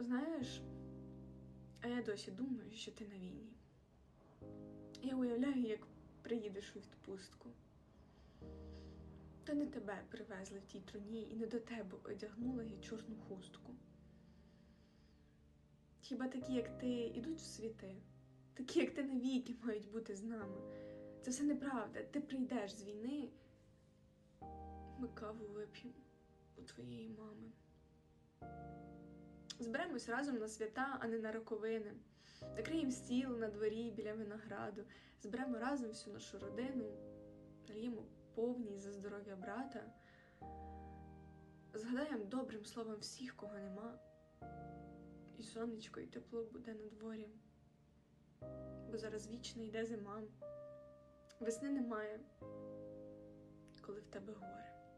Знаєш, а я досі думаю, що ти на війні. Я уявляю, як приїдеш у відпустку. Та не тебе привезли в тій труні і не до тебе одягнула я чорну хустку. Хіба такі, як ти, ідуть в світи, такі, як ти навіки, мають бути з нами. Це все неправда. Ти прийдеш з війни, ми каву вип'ємо у твоєї мами. Зберемось разом на свята, а не на роковини. Накриємо стіл на дворі біля винограду, зберемо разом всю нашу родину, нальємо повні за здоров'я брата, згадаємо добрим словом всіх, кого нема, і сонечко, і тепло буде на дворі. Бо зараз вічно йде зима, весни немає, коли в тебе горе.